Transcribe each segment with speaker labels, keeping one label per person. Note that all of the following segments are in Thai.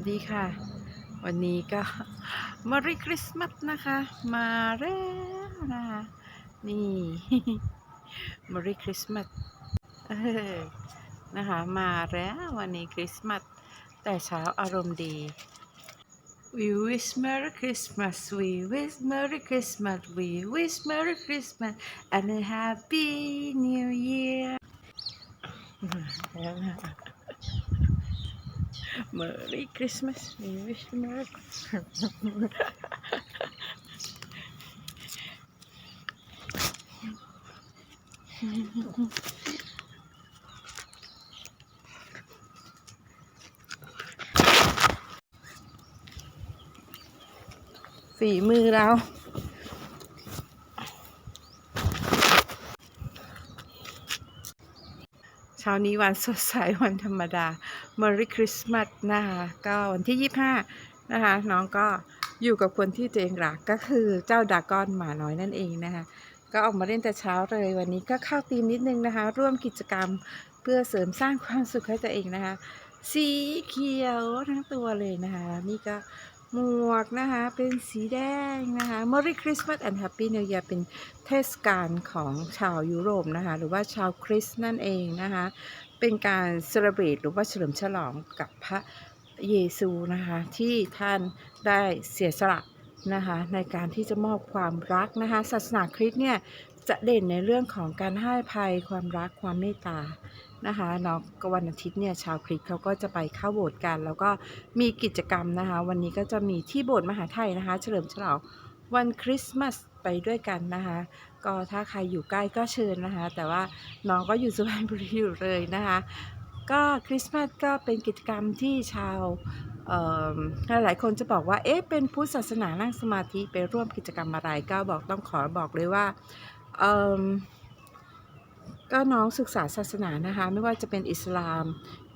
Speaker 1: สดีค่ะ วันนี้ก็ม r รีคริสต์มาสนะคะ มาแล้วนะคะนี่ม r รีคริสต์มาสนะคะ มาแล้ววันนี้คริสต์มาสแต่เช้าอารมณ์ดี We wish Merry Christmas We wish Merry Christmas We wish Merry Christmas and a Happy New Year แล้วนะ Merry Christmas We wish you Merry Christmas ฝีมือเรา เช้านี้วันสดใสวันธรรมดา Merry Christmas นะคะก็วันที่ 25 นะคะ น้องก็อยู่กับคนที่ตัวเองรักก็คือเจ้าดากอนหมาน้อยนั่นเองนะคะ ก็ออกมาเล่นแต่เช้าเลยวันนี้ก็เข้าธีมนิดนึงนะคะ ร่วมกิจกรรมเพื่อเสริมสร้างความสุขให้ตัวเองนะคะ สีเขียวทั้งตัวเลยนะคะ นี่ก็ หมวกนะคะ เป็นสีแดงนะคะ Merry Christmas and Happy New Year เป็นเทศกาลของชาวยุโรปนะคะ หรือว่าชาวคริสต์นั่นเองนะคะ เป็นการเซเลบรตหรือว่าเฉลิมฉลองกับพระเยซูนะคะ ที่ท่านได้เสียสละนะคะในการที่จะมอบความรักนะคะ ศาสนาคริสต์เนี่ยจะเด่นในเรื่องของการให้ภัยความรักความเมตตา นะคะเนาะก็วันอาทิตย์เนี่ยชาวคริสต์เขาก็จะไปเข้าโบสถ์กัน แล้วก็มีกิจกรรมนะคะ วันนี้ก็จะมีที่โบสถ์มหาไทยนะคะ เฉลิมฉลองวันคริสต์มาสไปด้วยกันนะคะ ก็ถ้าใครอยู่ใกล้ก็เชิญนะคะ แต่ว่าน้องก็อยู่สุพรรณบุรีอยู่เลยนะคะ ก็คริสต์มาสก็เป็นกิจกรรมที่ชาวเอ่อหลายคนจะบอกว่า เอ๊ะ เป็นพุทธศาสนานั่งสมาธิไปร่วมกิจกรรมอะไร ก็บอกต้องขอบอกเลยว่า ก็น้องศึกษาศาสนานะคะ ไม่ว่าจะเป็นอิสลาม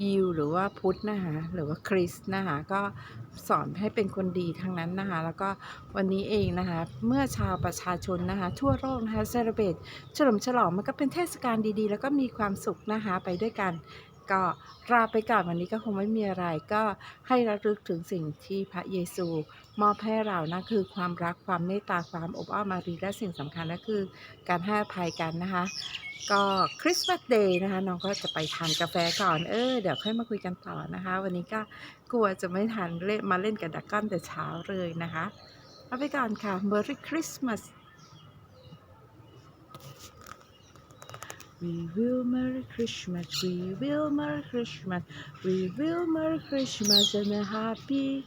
Speaker 1: ยิวหรือว่าพุทธนะคะหรือว่าคริสต์นะคะก็สอนให้เป็นคนดีทั้งนั้นนะคะแล้วก็วันนี้เองนะคะเมื่อชาวประชาชนนะคะทั่วโลกนะคะเซเลบตเฉลิมฉลองมันก็เป็นเทศกาลดีๆ แล้วก็มีความสุขนะคะไปด้วยกันก็ลาไปก่อนวันนี้ก็คงไม่มีอะไรก็ให้ระลึกถึงสิ่งที่พระเยซู มอบให้เรานะคือความรักความเมตตาความอบอ้อมอารีและสิ่งสำคัญก็คือ การให้อภัยกันนะคะ ก็คริสต์มาสเดย์นะคะน้องก็จะไปทานกาแฟก่อนเออเดี๋ยวค่อยมาคุยกันต่อนะคะ วันนี้ก็กลัวจะไม่ทันเล่นมาเล่นกับดักก้อนแต่เช้าเลยนะคะลาไปก่อนค่ะ Merry Christmas We will Merry Christmas, we will Merry Christmas, we will Merry Christmas and a Happy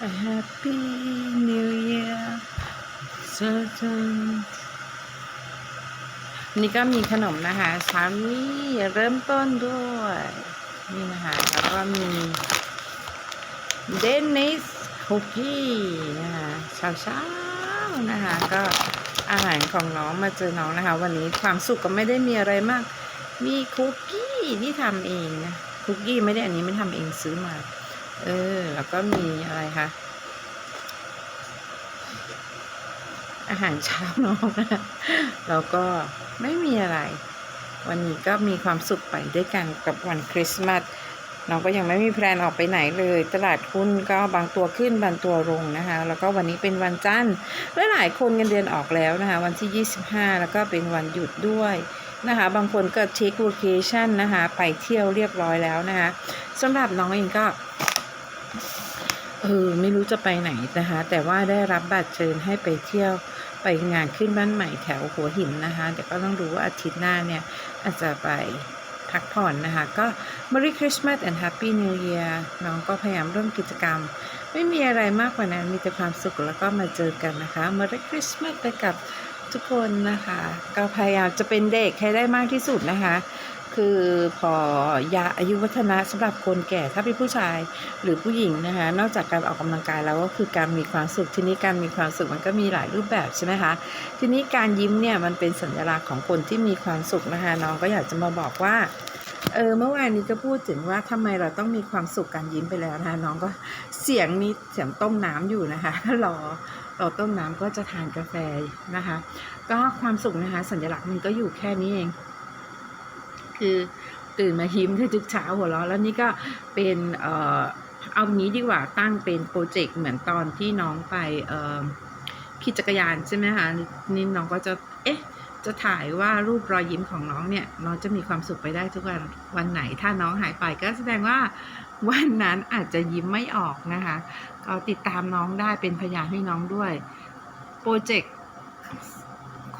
Speaker 1: A happy new year certain นี่ก็มีขนมนะคะเช้านี้เริ่มต้นด้วย นี่นะคะแล้วก็มีเดนิสคุกกี้นะคะเช้าเช้าๆนะคะ ก็อาหารของน้องมาเจอน้องนะคะ วันนี้ความสุขก็ไม่ได้มีอะไรมาก มีคุกกี้ที่ทำเองนะคุกกี้ไม่ได้อันนี้ไม่ทำเองซื้อมา เออ แล้วก็มีอะไรคะ อาหารเช้าน้องนะแล้วก็ไม่มีอะไร วันนี้ก็มีความสุขไปด้วยกันกับวันคริสต์มาสน้องก็ยังไม่มีแพลนออกไปไหนเลย ตลาดหุ้นก็บางตัวขึ้นบางตัวลงนะคะ แล้วก็วันนี้เป็นวันจันทร์และหลายคนเงินเดือนออกแล้วนะคะ วันที่ 25 แล้วก็เป็นวันหยุดด้วยนะคะ บางคนก็เช็คโลเคชันนะคะ ไปเที่ยวเรียบร้อยแล้วนะคะสำหรับน้องเองก็ ออไม่รู้จะไปไหนนะคะ แต่ว่าได้รับบัตรเชิญให้ไปเที่ยวไปงานขึ้นบ้านใหม่แถวหัวหินนะคะเดี๋ยวก็ต้องดูว่าอาทิตย์หน้าเนี่ยอาจจะไปพักผ่อนนะคะ ก็ Merry Christmas and Happy New Year น้องก็พยายามร่วมกิจกรรม ไม่มีอะไรมากกว่านั้นมีแต่ความสุขแล้วก็มาเจอกันนะคะ Merry Christmas ไปกับทุกคนนะคะ ก็พยายามจะเป็นเด็กให้ได้มากที่สุดนะคะ คือพอยาอายุวัฒนะสำหรับคนแก่ถ้าเป็นผู้ชายหรือผู้หญิงนะคะนอกจากการออกกำลังกายแล้วก็คือการมีความสุขทีนี้การมีความสุขมันก็มีหลายรูปแบบใช่ไหมคะทีนี้การยิ้มเนี่ยมันเป็นสัญลักษณ์ของคนที่มีความสุขนะคะน้องก็อยากจะมาบอกว่าเออเมื่อวานนี้ก็พูดถึงว่าทำไมเราต้องมีความสุขการยิ้มไปแล้วนะคะน้องก็เสียงนี้เสียงต้มน้ำอยู่นะคะรอรอต้มน้ำก็จะทานกาแฟนะคะ ก็ความสุขนะคะ สัญลักษณ์มันก็อยู่แค่นี้เอง คือตื่นมายิ้มได้ทุกเช้าหัวเราะแล้วนี่ก็เป็นเอ่อเอางี้ดีกว่าตั้งเป็นโปรเจกต์เหมือนตอนที่น้องไปเอ่อขี่จักรยานใช่ไหมคะนี่น้องก็จะเอ๊ะจะถ่ายว่ารูปรอยยิ้มของน้องเนี่ย น้องจะมีความสุขไปได้ทุกวันวันไหน ถ้าน้องหายไปก็แสดงว่าวันนั้นอาจจะยิ้มไม่ออกนะคะ ก็ติดตามน้องได้เป็นพยานให้น้องด้วยโปรเจกต์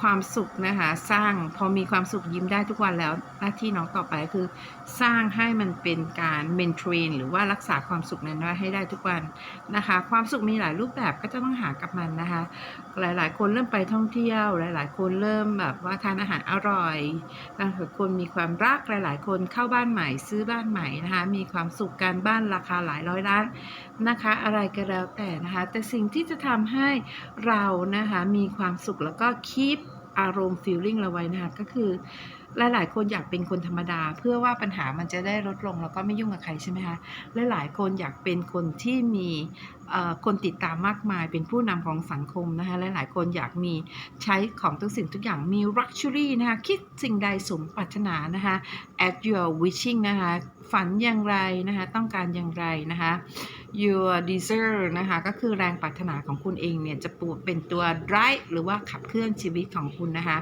Speaker 1: ความสุขนะคะ สร้างพอมีความสุขยิ้มได้ทุกวันแล้วหน้าที่น้องต่อไปคือ สร้างให้มันเป็นการเมนเทรนหรือว่ารักษาความสุขนั้นไว้ให้ได้ทุกวันนะคะ ความสุขมีหลายรูปแบบก็จะต้องหากับมันนะคะ หลายๆ คนเริ่มไปท่องเที่ยว หลาย ๆ คนเริ่มแบบว่าทานอาหารอร่อยบางคนมีความรักหลาย ๆ คนเข้าบ้านใหม่ ซื้อบ้านใหม่นะคะ มีความสุขการบ้านราคาหลายร้อยล้านนะคะ อะไรก็แล้วแต่นะคะ แต่สิ่งที่จะทำให้เรานะคะมีความสุขแล้วก็คีป อารมณ์ feeling เราไว้นะคะก็คือหลายๆคนอยากเป็นคนธรรมดา เพื่อว่าปัญหามันจะได้ลดลงแล้วก็ไม่ยุ่งกับใครใช่ไหมคะหลายๆคนอยากเป็นคนที่มีคนติดตามมากมาย เป็นผู้นำของสังคมนะคะหลายๆคนอยากมีใช้ของทุกสิ่งทุกอย่างมี luxury นะคะคิดสิ่งใดสมปรารถนานะคะ at your wishing นะคะฝันอย่างไรนะคะต้องการอย่างไรนะคะ your desire นะคะ ก็คือแรงปรารถนาของคุณเองเนี่ย จะปูเป็นตัว drive หรือว่าขับเคลื่อนชีวิตของคุณนะคะ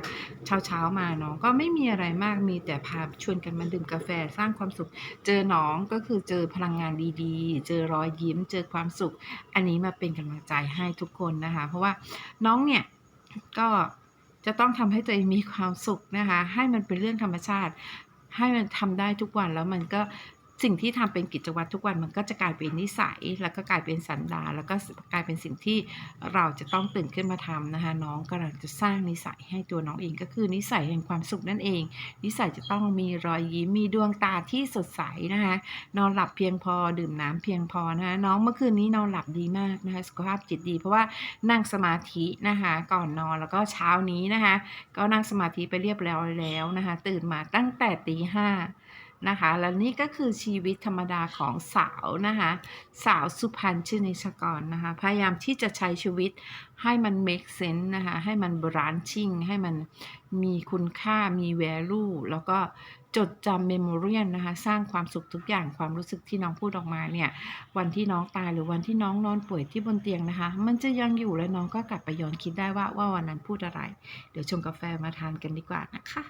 Speaker 1: เช้าเช้าๆมาเนาะก็ไม่มีอะไรมากมีแต่พาชวนกันมาดื่มกาแฟสร้างความสุข เจอน้องก็คือเจอพลังงานดีๆ เจอรอยยิ้ม เจอความสุข อันนี้มาเป็นกำลังใจให้ทุกคนนะคะ เพราะว่าน้องเนี่ยก็จะต้องทำให้ตัวเองมีความสุขนะคะ ให้มันเป็นเรื่องธรรมชาติ ให้มันทำได้ทุกวันแล้วมันก็ สิ่งที่ทำเป็นกิจวัตรทุกวันมันก็จะกลายเป็นนิสัย แล้วก็กลายเป็นสันดาแล้วก็กลายเป็นสิ่งที่เราจะต้องตื่นขึ้นมาทำนะคะน้องกำลังจะสร้างนิสัยให้ตัวน้องเองก็คือนิสัยแห่งความสุขนั่นเอง นิสัยจะต้องมีรอยยิ้มมีดวงตาที่สดใสนะคะนอนหลับเพียงพอดื่มน้ำเพียงพอนะคะน้องเมื่อคืนนี้นอนหลับดีมากนะคะสุขภาพจิตดี เพราะว่านั่งสมาธินะคะก่อนนอนแล้วก็เช้านี้นะคะก็นั่งสมาธิไปเรียบร้อยแล้วนะคะตื่นมาตั้งแต่ตีห้า นะคะ แล้วนี่ก็คือชีวิตธรรมดาของสาวนะคะ สาวสุพรรณชื่อนิชกรนะคะ พยายามที่จะใช้ชีวิตให้มัน make sense นะคะ ให้มัน branching ให้มันมีคุณค่ามี value แล้วก็จดจำ memorial นะคะ สร้างความสุขทุกอย่างความรู้สึกที่น้องพูดออกมาเนี่ย วันที่น้องตายหรือวันที่น้องนอนป่วยที่บนเตียงนะคะ มันจะยังอยู่และน้องก็กลับไปย้อนคิดได้ว่าว่าวันนั้นพูดอะไร เดี๋ยวชงกาแฟมาทานกันดีกว่านะคะ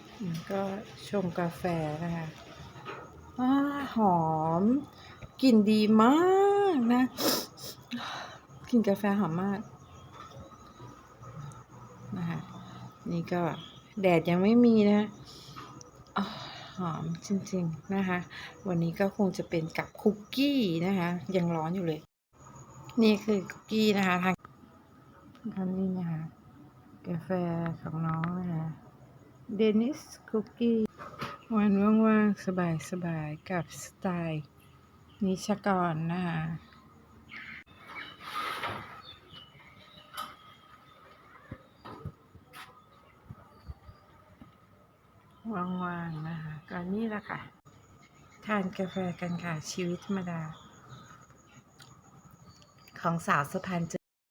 Speaker 1: อืม ก็ชงกาแฟนะคะอาหอมกลิ่นดีมากนะกลิ่นกาแฟหอมมากนะคะนี่ก็แดดยังไม่มีนะอหอมจริงๆนะคะ วันนี้ก็คงจะเป็นกับคุกกี้นะคะ ยังร้อนอยู่เลย นี่คือคุกกี้นะคะทางอันนี้นะคะกาแฟของน้องนะคะ เดนิสคุกกี้วันว่างๆ สบายๆ กับสไตล์นิชกรนะคะว่างๆ นะคะก็นี่แหละค่ะ ทานกาแฟกันค่ะ ชีวิตธรรมดา ของสาวสุพรรณ